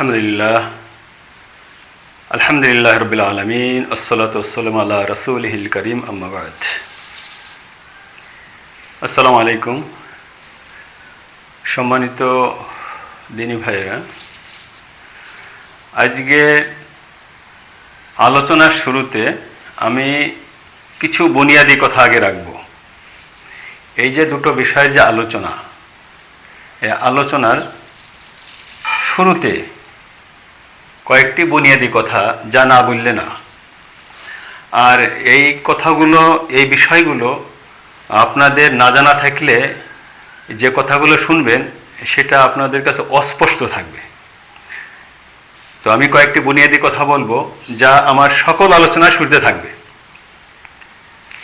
আলহামদুলিল্লাহ আলহামদুলিল্লাহ রবিল আলমিন আসসালাত আসসালাম আল্লাহ রসুলহিল করিম আম্মাবাদ আসসালামু আলাইকুম সম্মানিত দিনী ভাইয়েরা, আজকে আলোচনার শুরুতে আমি কিছু বুনিয়াদি কথা আগে রাখব। এই যে দুটো বিষয়ের যে আলোচনা, এই আলোচনার শুরুতে কয়েকটি বুনিয়াদি কথা যা না বললে না। আর এই কথাগুলো, এই বিষয়গুলো আপনাদের না জানা থাকলে যে কথাগুলো শুনবেন, সেটা আপনাদের কাছে অস্পষ্ট থাকবে। তো আমি কয়েকটি বুনিয়াদি কথা বলব যা আমার সকল আলোচনা শুরুতে থাকবে।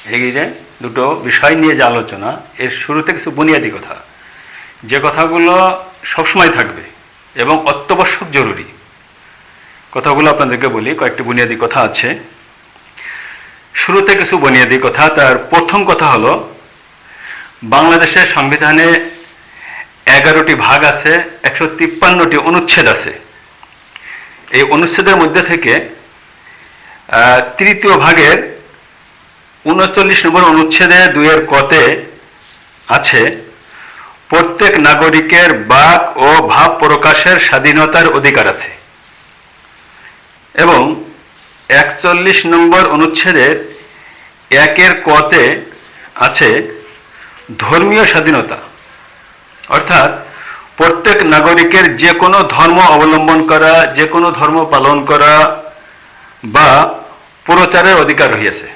এই যে দুটো বিষয় নিয়ে যে আলোচনা, এর শুরুতে কিছু বুনিয়াদি কথা। যে কথাগুলো সবসময় থাকবে এবং অত্যাবশ্যক জরুরি। কথাগুলো আপনাদেরকে বলি, কয়েকটি বুনিয়াদি কথা আছে। শুরুতে কিছু বুনিয়াদি কথা, তার প্রথম কথা হলো, বাংলাদেশের সংবিধানে এগারোটি ভাগ আছে, একশো তিপ্পান্নটি অনুচ্ছেদ আছে। এই অনুচ্ছেদের মধ্যে থেকে তৃতীয় ভাগের উনচল্লিশ নম্বর অনুচ্ছেদে দুইয়ের কতে আছে, প্রত্যেক নাগরিকের বাক ও ভাব প্রকাশের স্বাধীনতার অধিকার আছে। এবং একচল্লিশ নম্বর অনুচ্ছেদের একের কতে আছে ধর্মীয় স্বাধীনতা। অর্থাৎ প্রত্যেক নাগরিকের যে কোনো ধর্ম অবলম্বন করা যে কোনো ধর্ম পালন করা বা প্রচারের অধিকার রহিয়াছে।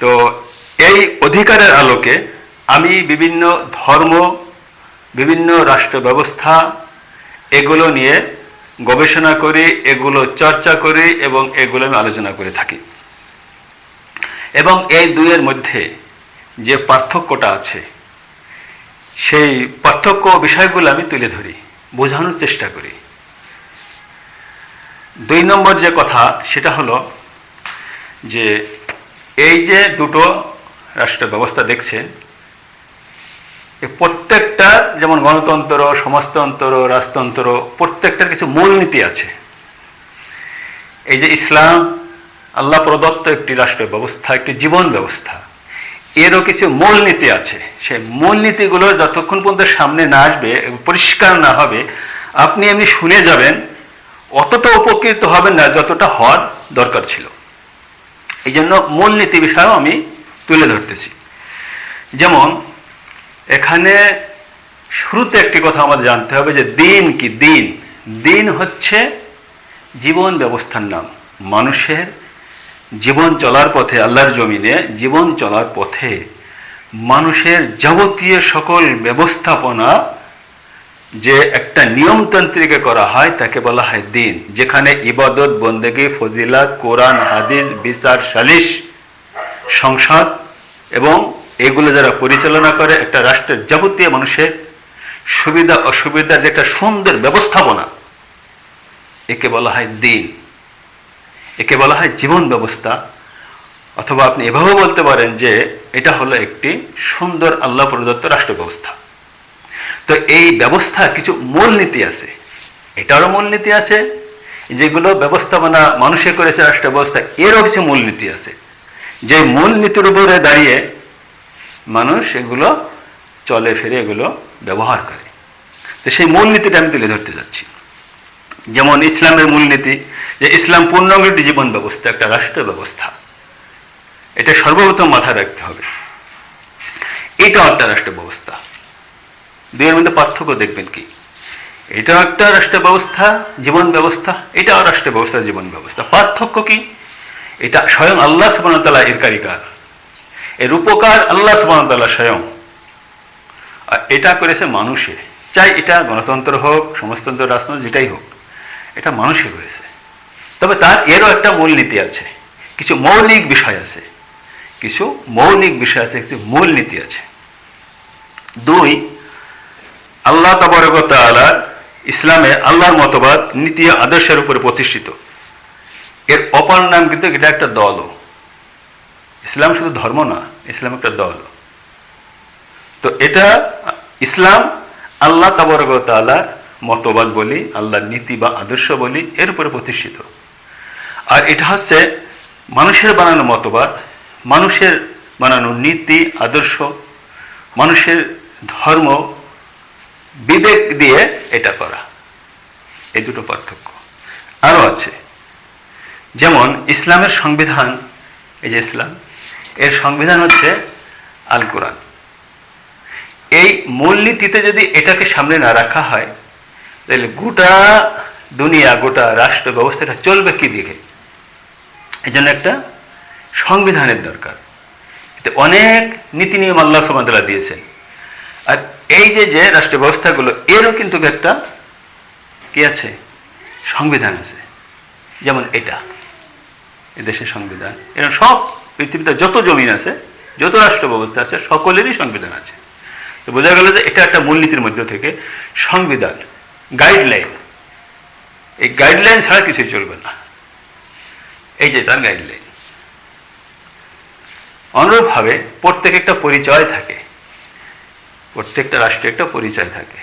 তো এই অধিকারের আলোকে আমি বিভিন্ন ধর্ম, বিভিন্ন রাষ্ট্র ব্যবস্থা এগুলো নিয়ে গবেষণা করি, এগুলো চর্চা করি এবং এগুলো আমি আলোচনা করে থাকি। এবং এই দুইয়ের মধ্যে যে পার্থক্যটা আছে, সেই পার্থক্য বিষয়গুলো আমি তুলে ধরি, বোঝানোর চেষ্টা করি। দুই নম্বর যে কথা, সেটা হলো যে এই যে দুটো রাষ্ট্র ব্যবস্থা দেখছেন প্রত্যেকটা, যেমন গণতন্ত্র, সমাজতন্ত্র, রাজতন্ত্র, প্রত্যেকটার কিছু মূলনীতি আছে। এই যে ইসলাম, আল্লাহ প্রদত্ত একটি রাষ্ট্র ব্যবস্থা একটি জীবন ব্যবস্থা, এরও কিছু মূলনীতি আছে। সেই মূলনীতিগুলো যতক্ষণ পর্যন্ত সামনে না আসবে, পরিষ্কার না হবে, আপনি এমনি শুনে যাবেন, অতটা উপকৃত হবেন না, যতটা হওয়ার দরকার ছিল। এই জন্য মূলনীতি বিষয়েও আমি তুলে ধরতেছি। যেমন এখানে শুরুতে একটি কথা আমাদের জানতে হবে যে দিন কি? দিন। দিন হচ্ছে জীবন ব্যবস্থার নাম। মানুষের জীবন চলার পথে, আল্লাহর জমিনে জীবন চলার পথে মানুষের যাবতীয় সকল ব্যবস্থাপনা যে একটা নিয়মতান্ত্রিকে করা হয়, তাকে বলা হয় দিন। যেখানে ইবাদত, বন্দেগী ফজিলা কোরআন, হাদিস, বিচার, সালিশ, সংসদ এবং এগুলো যারা পরিচালনা করে, একটা রাষ্ট্রের যাবতীয় মানুষের সুবিধা অসুবিধার যে একটা সুন্দর ব্যবস্থাপনা, একে বলা হয় দিন। একে বলা হয় জীবন ব্যবস্থা। অথবা আপনি এভাবে বলতে পারেন যে, এটা হলো একটি সুন্দর আল্লাহ প্রদত্ত রাষ্ট্র ব্যবস্থা। তো এই ব্যবস্থা কিছু মূলনীতি আছে। এটারও মূলনীতি আছে। যেগুলো ব্যবস্থাপনা মানুষে করেছে রাষ্ট্র ব্যবস্থা, এরও কিছু মূলনীতি আছে। যে মূলনীতির উপরে দাঁড়িয়ে মানুষ এগুলো চলে ফিরে এগুলো ব্যবহার করে। তো সেই মূলনীতিটা আমি তুলে ধরতে যাচ্ছি। যেমন ইসলামের মূলনীতি, যে ইসলাম পূর্ণাঙ্গ একটি জীবন ব্যবস্থা, একটা রাষ্ট্র ব্যবস্থা। এটা সর্বপ্রথম মাথায় রাখতে হবে। এটাও একটা রাষ্ট্র ব্যবস্থা। দুইয়ের মধ্যে পার্থক্য দেখবেন কি? এটাও একটা রাষ্ট্র ব্যবস্থা, জীবন ব্যবস্থা, এটাও রাষ্ট্র ব্যবস্থা, জীবন ব্যবস্থা। পার্থক্য কি? এটা স্বয়ং আল্লাহ সুবাহতাল্লাহ এর কারিকার এর উপকার আল্লাহ সুবাহতাল্লাহ স্বয়ং। আর এটা করেছে মানুষে। চাই এটা গণতন্ত্র হোক, সমাজতন্ত্র, রাজতন্ত্র, যেটাই হোক, এটা মানুষে করেছে। তবে তার এরও একটা মূলনীতি আছে। কিছু মৌলিক বিষয় আছে। কিছু মৌলিক বিষয় আছে, কিছু মূলনীতি আছে। দুই, আল্লাহ তবরকতালা ইসলামে আল্লাহর মতবাদ, নীতি আদর্শের উপরে প্রতিষ্ঠিত। এর অপর নাম কিন্তু এটা একটা দল ইসলাম শুধু ধর্ম না, ইসলাম একটা দল। তো এটা ইসলাম আল্লাহ তাবরকতালার মতবাদ বলি, আল্লাহর নীতি বা আদর্শ বলি, এর উপরে প্রতিষ্ঠিত। আর এটা হচ্ছে মানুষের বানানো মতবাদ, মানুষের বানানো নীতি, আদর্শ, মানুষের ধর্ম, বিবেক দিয়ে এটা করা। এই দুটো পার্থক্য। আরও আছে। যেমন ইসলামের সংবিধান, এই যে ইসলাম এর সংবিধান হচ্ছে আল কোরআন এই মূলনীতিতে যদি এটাকে সামনে না রাখা হয়, তাহলে গোটা দুনিয়া, গোটা রাষ্ট্র ব্যবস্থাটা চলবে কি দিকে এই জন্য একটা সংবিধানের দরকার। এতে অনেক নীতি নিয়ম আল্লাহ সমাদলা দিয়েছেন। আর এই যে যে রাষ্ট্র ব্যবস্থাগুলো এরও কিন্তু একটা কি আছে? সংবিধান আছে। যেমন এটা দেশের সংবিধান। এরকম সব পৃথিবীতে যত জমিন আছে, যত রাষ্ট্র ব্যবস্থা আছে, সকলেরই সংবিধান আছে। তো বোঝা গেল যে এটা একটা মূলনীতির মধ্য থেকে সংবিধান গাইডলাইন এই গাইডলাইন ছাড়া কিছুই চলবে না। এই যে তার গাইডলাইন অনুরূপভাবে প্রত্যেক একটা পরিচয় থাকে। প্রত্যেকটা রাষ্ট্রে একটা পরিচয় থাকে।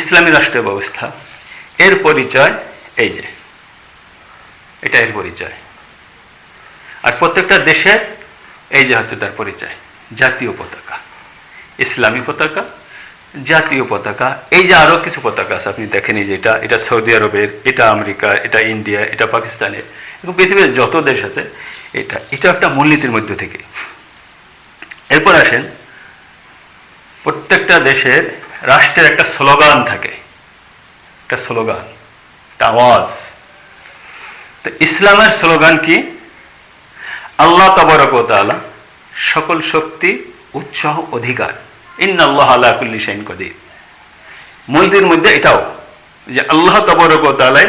ইসলামী রাষ্ট্র ব্যবস্থা এর পরিচয় এই যে। এটা এর পরিচয়। আর প্রত্যেকটা দেশের এই যে হচ্ছে তার পরিচয়, জাতীয় পতাকা, ইসলামী পতাকা, জাতীয় পতাকা, এই যে আরও কিছু পতাকা আছে, আপনি দেখেন এই যে এটা এটা সৌদি আরবের, এটা আমেরিকা, এটা ইন্ডিয়া, এটা পাকিস্তানের, এবং পৃথিবীর যত দেশ আছে, এটা এটা একটা মূলনীতির মধ্য থেকে। এরপর আসেন, প্রত্যেকটা দেশের রাষ্ট্রের একটা স্লোগান থাকে। একটা স্লোগান, একটা আওয়াজ। তো ইসলামের স্লোগান কি? আল্লাহ তবরকতালা সকল শক্তি, উৎসাহ, অধিকার ইন আল্লাহ কুল্লি শাইন কদির। মূলটির মধ্যে এটাও যে আল্লাহ তবরকতালাই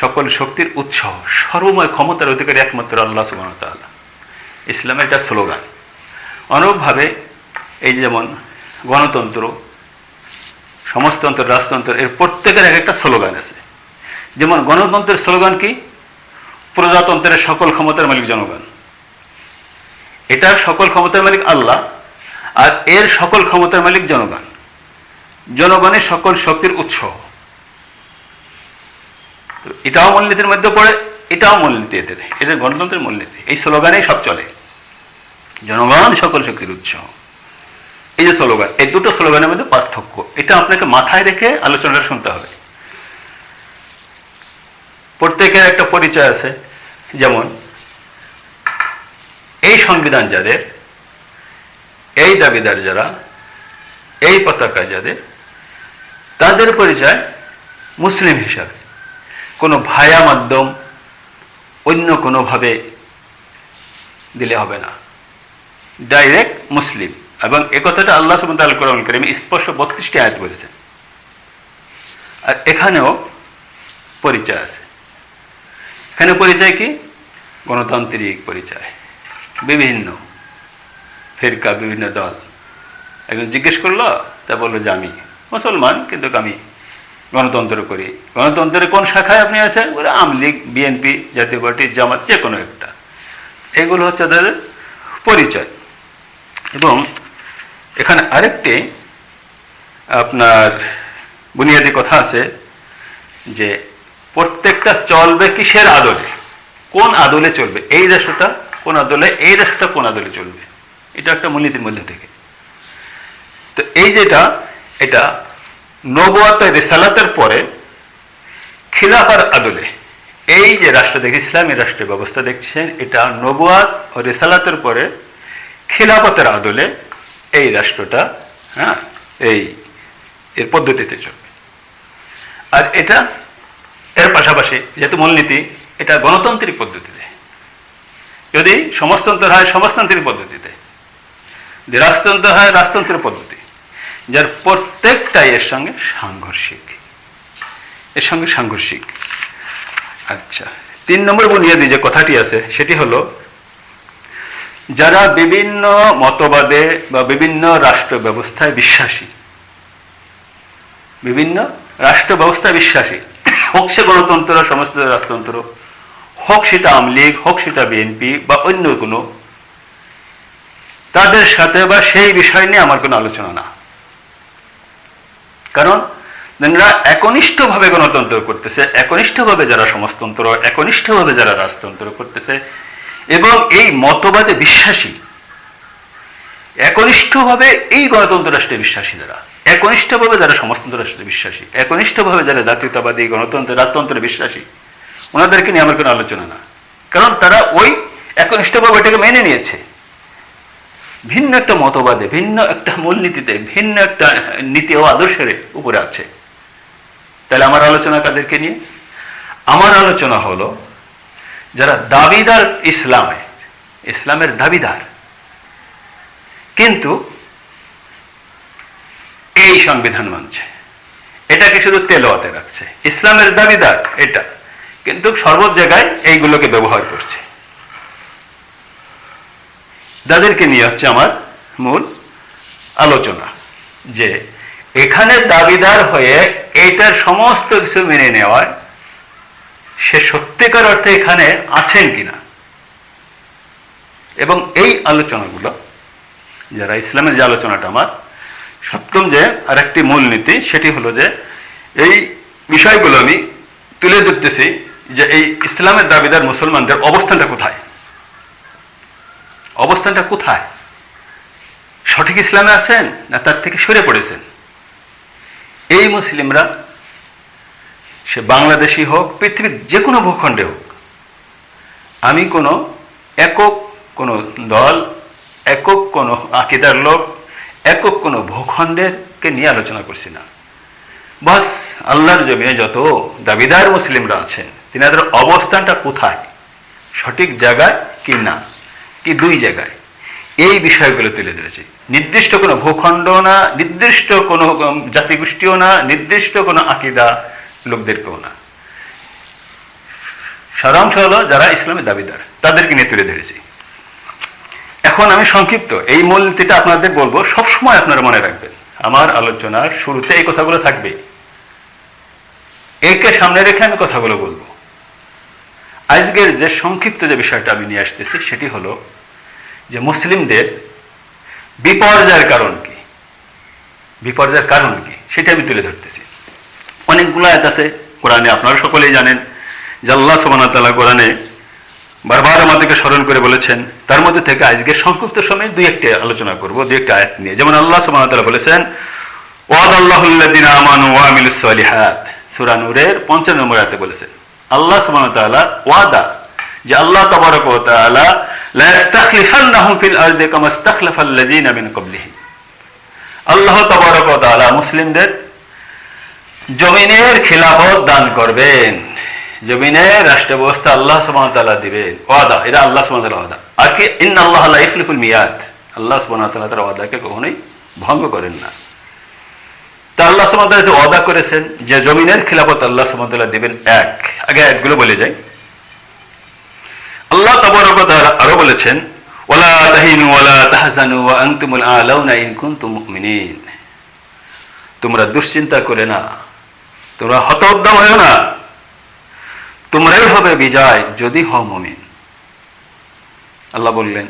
সকল শক্তির উৎসাহ, সর্বময় ক্ষমতার অধিকারী একমাত্র আল্লাহ সুবাহ ইসলামের একটা স্লোগান। অনুরূপভাবে এই যেমন গণতন্ত্র, সমাজতন্ত্র, রাজতন্ত্র, এর প্রত্যেকের এক একটা স্লোগান আছে। যেমন গণতন্ত্রের স্লোগান কি? প্রজাতন্ত্রের সকল ক্ষমতার মালিক জনগণ। এটা সকল ক্ষমতার মালিক আল্লাহ আর এর সকল ক্ষমতার মালিক জনগণ। জনগণের সকল শক্তির উৎস। এটাও মূলনীতির মধ্যে পড়ে, এটাও মূলনীতি এদের। এটা গণতন্ত্রের মূলনীতি। এই স্লোগানেই সব চলে। জনগণ সকল শক্তির উৎস। এই যে স্লোগান, এই দুটো স্লোগানের মধ্যে পার্থক্য। এটা আপনাকে মাথায় রেখে আলোচনাটা শুনতে হবে। প্রত্যেকের একটা পরিচয় আছে, যেমন এই সংবিধান যাদের, এই দাবিদার যারা, এই পতাকা যাদের, তাদের পরিচয় মুসলিম হিসাবে। কোনো ভায়া মাধ্যম অন্য কোনোভাবে দিলে হবে না। ডাইরেক্ট মুসলিম। এবং এ কথাটা আল্লাহ সুমত আল কোরআন করিম স্পষ্ট বত্রিশটি আয়াত বলেছেন। আর এখানেও পরিচয় আছে। এখানে পরিচয় কি? গণতান্ত্রিক পরিচয়। বিভিন্ন ফেরকা, বিভিন্ন দল। একজন জিজ্ঞেস করল, তা বলল যে আমি মুসলমান, কিন্তু আমি গণতন্ত্র করি। গণতন্ত্রের কোন শাখায় আপনি আছেন? বলে, আওয়ামী লীগ, বিএনপি, জাতীয় পার্টি, জামাত, যে কোনো একটা। এগুলো হচ্ছে তাদের পরিচয়। এবং এখানে আরেকটি আপনার বুনিয়াদী কথা আছে যে প্রত্যেকটা চলবে কিসের আদলে? কোন আদলে চলবে? এই রাষ্ট্রটা কোন আদলে? এই রাষ্ট্রটা কোন আদলে চলবে? এটা একটা মূলনীতির মধ্যে থেকে। তো এই যেটা, এটা নবুয়াত রেসালাতের পরে খিলাফার আদলে, এই যে রাষ্ট্র দেখে ইসলামী রাষ্ট্রের ব্যবস্থা দেখছেন, এটা নবুয়াত ও রেসালাতের পরে খিলাফতের আদলে এই রাষ্ট্রটা হ্যাঁ এই, এর পদ্ধতিতে চলবে। আর এটা এর পাশাপাশি যেহেতু মূলনীতি, এটা গণতান্ত্রিক পদ্ধতিতে। যদি সমাজতন্ত্র হয়, সমাজতান্ত্রিক পদ্ধতিতে। যে রাজতন্ত্র হয়, রাজতন্ত্রের পদ্ধতি। যার প্রত্যেকটাই এর সঙ্গে সাংঘর্ষিক। এর সঙ্গে সাংঘর্ষিক। আচ্ছা তিন নম্বর বুনিয়াদি যে কথাটি আছে, সেটি হলো, যারা বিভিন্ন মতবাদে বা বিভিন্ন রাষ্ট্র ব্যবস্থায় বিশ্বাসী, বিভিন্ন রাষ্ট্র ব্যবস্থায় বিশ্বাসী হোক সে গণতন্ত্র, সমস্ত রাজতন্ত্র। হোক সেটা আওয়ামী লীগ, হোক সেটা বিএনপি বা অন্য কোনো। তাদের সাথে বা সেই বিষয় নিয়ে আমার কোনো আলোচনা না। কারণ এরা একনিষ্ঠভাবে গণতন্ত্র করতেছে, একনিষ্ঠভাবে যারা সমাজতন্ত্র, একনিষ্ঠভাবে যারা রাজতন্ত্র করতেছে এবং এই মতবাদে বিশ্বাসী, একনিষ্ঠভাবে এই গণতন্ত্র রাষ্ট্রে বিশ্বাসী যারা একনিষ্ঠভাবে যারা সমাজতন্ত্র রাষ্ট্রে বিশ্বাসী, একনিষ্ঠভাবে যারা জাতীয়তাবাদী গণতন্ত্র রাজতন্ত্রে বিশ্বাসী, ওনাদেরকে নিয়ে আমার কোনো আলোচনা না। কারণ তারা ওই একনিষ্ঠভাবে এটাকে মেনে নিয়েছে। ভিন্ন একটা মতবাদে, ভিন্ন একটা মূলনীতিতে, ভিন্ন একটা নীতি ও আদর্শের উপরে আছে। তাহলে আমার আলোচনা কাদেরকে নিয়ে? আমার আলোচনা হলো, যারা দাবিদার ইসলামে, ইসলামের দাবিদার, কিন্তু এই সংবিধান মানছে। এটাকে শুধু তেলোয়াতে রাখছে। ইসলামের দাবিদার এটা। কিন্তু সর্ব জায়গায় এইগুলোকে ব্যবহার করছে। তাদেরকে নিয়ে হচ্ছে আমার মূল আলোচনা যে এখানে দাবিদার হয়ে এইটার সমস্ত কিছু মেনে নেওয়ার সে সত্যিকার অর্থে এখানে আছেন কিনা। এবং এই আলোচনাগুলো, যারা ইসলামের যে আলোচনাটা আমার সপ্তম যে আরেকটি মূলনীতি সেটি হলো যে এই বিষয়গুলো আমি তুলে ধরতেছি যে এই ইসলামের দাবিদার মুসলমানদের অবস্থানটা কোথায়? অবস্থানটা কোথায়? সঠিক ইসলামে আছেন না তার থেকে সরে পড়েছেন? এই মুসলিমরা, সে বাংলাদেশি হোক, পৃথিবীর যে কোনো ভূখণ্ডে হোক, আমি কোনো একক কোনো দল, একক কোনো আকিদার লোক একক কোনো ভূখণ্ডেরকে নিয়ে আলোচনা করছি না। বাস, আল্লাহর জমিনে যত দাবিদার মুসলিমরা আছেন, তিনাদের অবস্থানটা কোথায়? সঠিক জায়গায় কি না? কি দুই জায়গায়? এই বিষয়গুলো তুলে ধরেছি। নির্দিষ্ট কোনো ভূখণ্ড না, নির্দিষ্ট কোনো জাতিগোষ্ঠীও না, নির্দিষ্ট কোনো আকিদা লোকদেরকেও না। সারাংশ হলো যারা ইসলামের দাবিদার, তাদেরকে নিয়ে তুলে ধরেছি। এখন আমি সংক্ষিপ্ত। এই মূলনীতিটা আপনাদের বলব, সবসময় আপনারা মনে রাখবেন। আমার আলোচনার শুরুতে এই কথাগুলো থাকবে। একে সামনে রেখে আমি কথাগুলো বলব। আজকের যে সংক্ষিপ্ত যে বিষয়টা আমি নিয়ে আসতেছি, সেটি হলো যে মুসলিমদের বিপর্যয়ের কারণ কি? বিপর্যয়ের কারণ কি? সেটা আমি তুলে ধরতেছি। অনেকগুলো আয়াত আছে, কোরআনে আপনারা সকলেই জানেন যে আল্লাহ সুবাহতাল্লাহ কোরআনে বারবার আমাদেরকে স্মরণ করে বলেছেন, তার মধ্যে থেকে আজকে সংক্ষিপ্ত সময় দুই একটি আলোচনা করব, দুই একটা আয়াত নিয়ে। যেমন আল্লাহ সুবাহতাল্লাহ বলেছেন, ওয়াদ ওয়ামিলুস সালিহাত। সূরা নূরের 55 নম্বর আয়াতে বলেছেন, আল্লাহ ওয়াদা যে আল্লাহ তাবারক তাআলা আল্লাহ তাবারক তাআলা মুসলিমদের জমিনের খিলাফত দান করবেন। জমিনের রাষ্ট্র ব্যবস্থা আল্লাহ তাআলা দিবেন ওয়াদা, এটা আল্লাহ তাআলা ওয়াদা। আর কি, ইন্নাল্লাহ লা ইখলিফুল মিয়াদ। আল্লাহ তাআলা তার ওয়াদাকে কখনোই ভঙ্গ করেন না। তা আল্লাহ সুমতাল্লাহ ওয়াদা করেছেন, যে জমিনের খিলাফত আল্লাহ সুমতাল্লাহ দিবেন এক। আগে একগুলো বলে যাই। আল্লাহ তাবারক আরও বলেছেন, ওয়ালা তাহিনু ওয়ালা তাহজানু আনতুমুল আলাউনা ইন কুনতুম মুমিনিন। তোমরা দুশ্চিন্তা করে না। তোমরা হতোদ্যম হও না। তোমরাই হবে বিজয় যদি হও মুমিন। আল্লাহ বললেন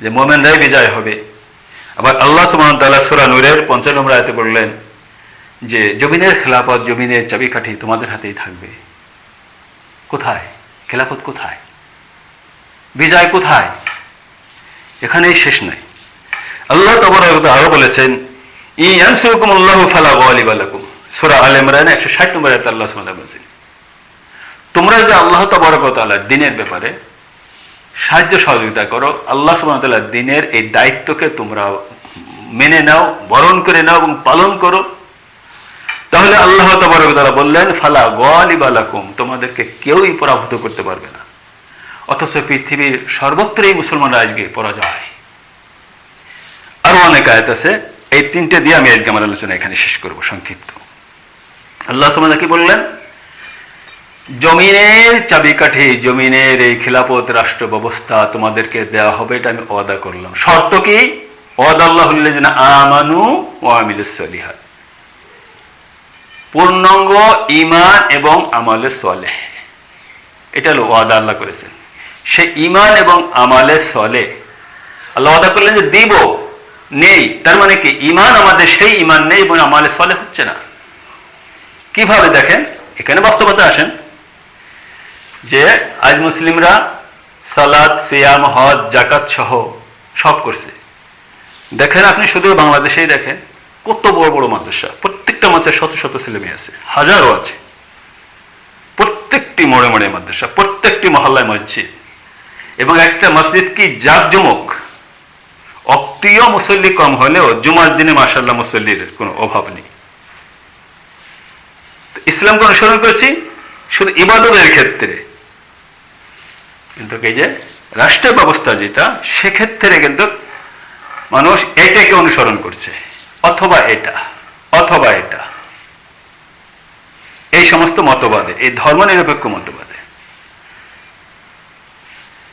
যে মোমেনরাই বিজয় হবে। আবার আল্লাহ ওয়া তাআলা সূরা নূরের 55 নম্বর আয়াতে বললেন যে জমিনের খেলাফত, জমিনের চাবিকাঠি তোমাদের হাতেই থাকবে। কোথায়? খেলাফত কোথায়? বিজয় কোথায়? এখানেই শেষ নাই। আল্লাহ তবর আরও বলেছেন ই আনসুরকুম আল্লাহ ফালা গালিব লাকুম। সূরা আল ইমরান 160 নম্বর আয়াতে আল্লাহ সুবহানাহু বলেছেন তোমরা যে আল্লাহ তবরক দিনের ব্যাপারে সাহায্য সহযোগিতা করো, আল্লাহ সুবহানাহু তাআলা দিনের এই দায়িত্বকে তোমরা মেনে নাও, বরণ করে নাও এবং পালন করো। তাহলে আল্লাহ তারা বললেন, ফালা গলিবালাকুম তোমাদেরকে কেউই পরাভূত করতে পারবে না। অথচ পৃথিবীর সর্বত্রই মুসলমানরা আজকে পরাজয়। আরও অনেক আয়াত আছে, এই তিনটে দিয়ে আমি আজকে আমার আলোচনা এখানে শেষ করব, সংক্ষিপ্ত। আল্লাহ সুমাদা কি বললেন? জমিনের চাবিকাঠি, জমিনের এই খিলাফত রাষ্ট্র ব্যবস্থা তোমাদেরকে দেওয়া হবে, এটা আমি ওয়াদা করলাম। শর্ত কি? আমানু ইমান এবং আমলে এটা হলো ওয়াদা আল্লাহ করেছেন। সে ইমান এবং আমালে সলে আল্লাহ ওয়াদা করলেন যে দিব, নেই। তার মানে কি? ইমান আমাদের সেই ইমান নেই এবং আমালে সলে হচ্ছে না। কীভাবে দেখেন? এখানে বাস্তবতা আসেন। যে আজ মুসলিমরা সালাদ সিয়াম, হজ জাকাত সহ সব করছে। দেখেন আপনি শুধু বাংলাদেশেই দেখেন, কত বড় বড় মাদ্রাসা, প্রত্যেকটা মাদ্রাসায় শত শত ছেলে মেয়ে আছে, হাজারো আছে। প্রত্যেকটি মোড়ে মোড়ে মাদ্রাসা, প্রত্যেকটি মহল্লায় মসজিদ। এবং একটা মসজিদ কি জাকজমক অপ্রিয় মুসল্লি কম হলেও জুমার দিনে মাসাল্লাহ মুসল্লির কোনো অভাব নেই। ইসলামকে অনুসরণ করেছি, শুধু ইবাদতের ক্ষেত্রে। কিন্তু এই যে রাষ্ট্র ব্যবস্থা যেটা, সেক্ষেত্রে কিন্তু মানুষ এটাকে অনুসরণ করছে। অথবা এটা অথবা এটা। এই সমস্ত মতবাদে, এই ধর্মনিরপেক্ষ মতবাদে।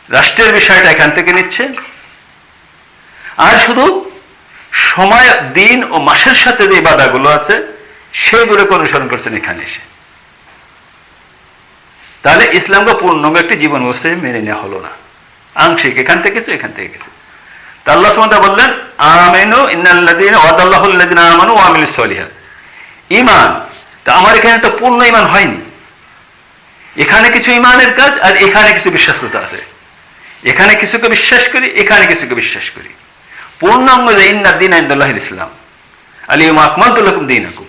রাষ্ট্রের বিষয়টা এখান থেকে নিচ্ছে। আর শুধু সময়, দিন ও মাসের সাথে যে বাধাগুলো আছে সেইগুলোকে অনুসরণ করছেন এখানে এসে। তাহলে ইসলামকে পূর্ণাঙ্গ একটি জীবন ব্যবস্থায় মেনে নেওয়া হলো না। আংশিক এখান থেকে, কিছু এখান থেকে কিছু বললেন, আমেনু ঈমান তা আমার এখানে তো পূর্ণ ঈমান হয়নি। এখানে কিছু ঈমানের কাজ আর এখানে কিছু বিশ্বাসতা আছে। এখানে কিছুকে বিশ্বাস করি, এখানে কিছুকে বিশ্বাস করি। পূর্ণাঙ্গ যে দিন ইসলাম। আলিম আকমালতুল্লাকুম দিনাকুম।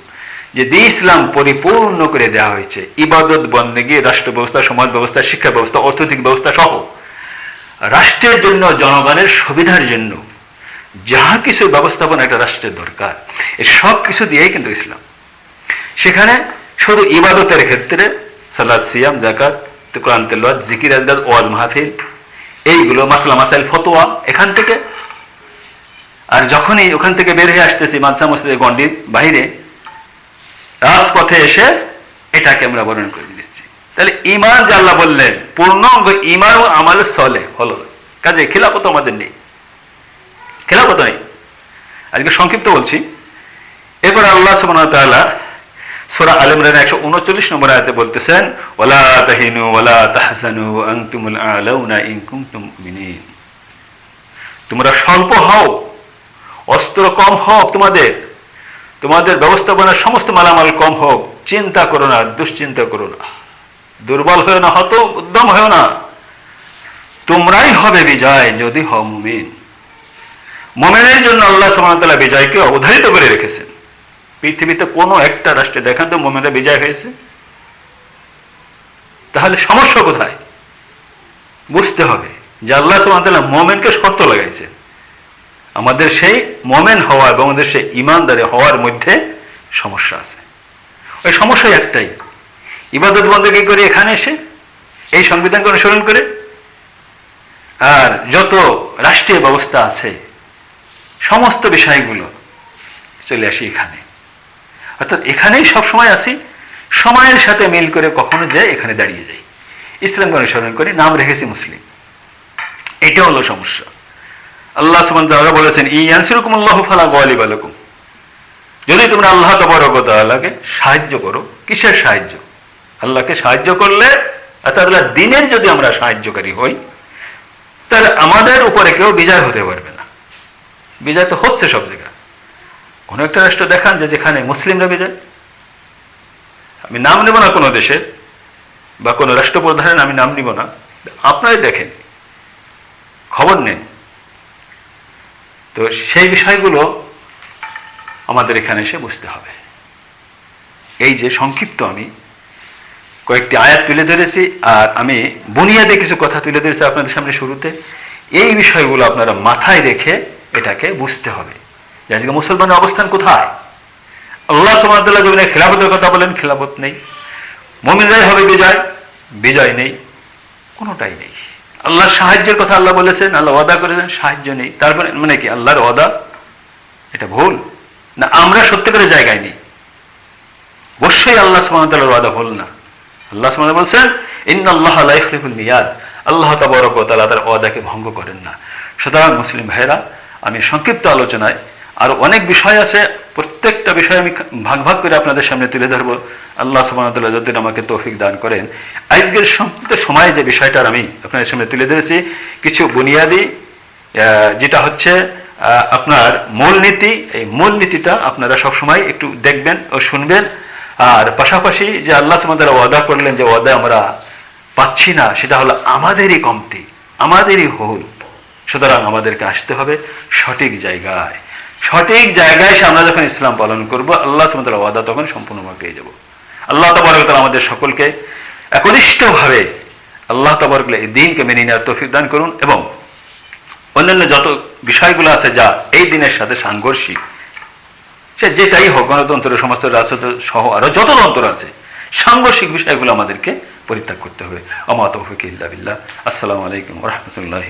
যে দিন ইসলাম পরিপূর্ণ করে দেওয়া হয়েছে, ইবাদত বন্দেগী রাষ্ট্র ব্যবস্থা, সমাজ ব্যবস্থা, শিক্ষা ব্যবস্থা, অর্থনৈতিক ব্যবস্থা সহ। রাষ্ট্রের জন্য, জনগণের সুবিধার জন্য যাহা কিছু ব্যবস্থাপনা একটা রাষ্ট্রের দরকার এই সব কিছু দিয়েই কিন্তু ইসলাম। সেখানে শুধু ইবাদতের ক্ষেত্রে সালাদ, সিয়াম জাকাত জিকির আজদাদ ওয়াজ, মাহফিল, এইগুলো মাসলা, মাসাইল, ফতোয়া এখান থেকে। আর যখনই ওখান থেকে বের হয়ে আসতেছি মানসা মসজিদের গন্ডির বাইরে রাজপথে এসে এটাকে আমরা বর্ণন করে দিচ্ছি। তাহলে ইমান যে আল্লাহ বললেন, পূর্ণাঙ্গ ইমান ও আমাল চলে হলো। কাজে খেলাপত আমাদের নেই। খেলাপত নেই। আজকে সংক্ষিপ্ত বলছি। এরপর আল্লাহ সুবহানাহু তাআলা সূরা আল ইমরান 139 নম্বর আয়াতে বলতেছেন ওলা তাহিনু ওয়ালা তাহজানু ওয়া আনতুমুল আলাউনা ইন কুনতুম মুমিনিন। তোমরা স্বল্প হও, অস্ত্র কম হও তোমাদের। তোমাদের ব্যবস্থাপনার সমস্ত মালামাল কম হোক, চিন্তা করো না, দুশ্চিন্তা করো না। দুর্বল হয়েও না, হতো উদ্যম হয়েও না। তোমরাই হবে বিজয়, যদি হও মুমিন। মোমেনের জন্য আল্লাহ সুবহানাহু বিজয়কে অবধারিত করে রেখেছেন। পৃথিবীতে কোনো একটা রাষ্ট্রে দেখান তো মোমেনরা বিজয় হয়েছে। তাহলে সমস্যা কোথায়? বুঝতে হবে যে আল্লাহ সুবহানাহু মোমেনকে শর্ত লাগাইছে আমাদের সেই মোমেন হওয়া এবং আমাদের সেই ইমানদারি হওয়ার মধ্যে সমস্যা আছে। ওই সমস্যা একটাই। ইবাদত বন্দী করে এখানে এসে? এই সংবিধানকে অনুসরণ করে? আর যত রাষ্ট্রীয় ব্যবস্থা আছে, সমস্ত বিষয়গুলো চলে আসি এখানে। অর্থাৎ এখানেই সব সময় আসি সময়ের সাথে মিল করে কখনো যাই এখানে দাঁড়িয়ে যাই। ইসলামকে অনুসরণ করি, নাম রেখেছি মুসলিম। এটা হলো সমস্যা। আল্লাহ সুমান তাআলা বলেছেন ইয়ানসিরুকুম আল্লাহ ফালা গালিব আলাকুম যদি তোমরা আল্লাহ তাবারকতালাকে সাহায্য করো, কিসের সাহায্য? আল্লাহকে সাহায্য করলে অর্থাৎ দিনের যদি আমরা সাহায্যকারী হই, তাহলে আমাদের উপরে কেউ বিজয় হতে পারবে না। বিজয় তো হচ্ছে সব জায়গায়। কোনো একটা রাষ্ট্র দেখান যে যেখানে মুসলিমরা বিজয়। আমি নাম নেব না কোনো দেশের বা কোনো রাষ্ট্রপ্রধানের আমি নাম নিব না। আপনারাই দেখেন। খবর নেন তো সেই বিষয়গুলো আমাদের এখানে এসে বুঝতে হবে। এই যে সংক্ষিপ্ত আমি কয়েকটি আয়াত তুলে ধরেছি, আর আমি বুনিয়াদে কিছু কথা তুলে ধরেছি আপনাদের সামনে শুরুতে। এই বিষয়গুলো আপনারা মাথায় রেখে এটাকে বুঝতে হবে। আজকে মুসলমানের অবস্থান কোথায়? আল্লাহ সুমাদুল্লাহ জমিনে খেলাফতের কথা বলেন, খেলাফত নেই। মমিনরাই হবে বিজয় বিজয় নেই, কোনোটাই নেই। আল্লাহর সাহায্যের কথা আল্লাহ বলেছেন, আল্লাহ ওয়াদা করেছেন, সাহায্য নেই। তারপরে মানে কি, আল্লাহর ওয়াদা? এটা ভুল। না, আমরা সত্যিকারের জায়গায় নেই। অবশ্যই আল্লাহ সুমাতার ওয়াদা ভুল না। আল্লাহ সুমাত বলছেন ইন আল্লাহ লাইফুল নিয়াদ। আল্লাহ তাবরক তালা তার ওয়াদাকে ভঙ্গ করেন না। সুতরাং মুসলিম ভাইরা আমি সংক্ষিপ্ত আলোচনায় আরও অনেক বিষয় আছে, প্রত্যেকটা বিষয় আমি ভাগ ভাগ করে আপনাদের সামনে তুলে ধরবো। আল্লাহ সুবাহতাল্লাহ যদি আমাকে তৌফিক দান করেন, আজকের সংক্ষিপ্ত সময়ে যে বিষয়টার আমি আপনাদের সামনে তুলে ধরেছি, কিছু বুনিয়াদি যেটা হচ্ছে আপনার মূলনীতি। এই মূলনীতিটা আপনারা সবসময় একটু দেখবেন ও শুনবেন। আর পাশাপাশি যে আল্লাহ আমাদের ওয়াদা করলেন যে ওয়াদা আমরা পাচ্ছি না, সেটা হলো আমাদেরই কমতি, আমাদেরই ভুল সুতরাং আমাদেরকে আসতে হবে সঠিক জায়গায়। সঠিক জায়গায় এসে আমরা যখন ইসলাম পালন করব, আল্লাহ সুমতাল ওয়াদা তখন সম্পূর্ণভাবে পেয়ে যাব। আল্লাহ তবরকতাল আমাদের সকলকে একনিষ্ঠভাবে আল্লাহ তবরকলে এই দিনকে মেনে নেওয়ার তৌফিক দান করুন এবং অন্যান্য যত বিষয়গুলো আছে যা এই দিনের সাথে সাংঘর্ষিক, সে যেটাই হোক, গণতন্ত্র, সমস্ত রাজতন্ত্র সহ আরও যত তন্ত্র আছে, সাংঘর্ষিক বিষয়গুলো আমাদেরকে পরিত্যাগ করতে হবে। অমাত তৌফিক ইল্লা বিল্লাহ। আসসালামু আলাইকুম রহমতুল্লাহ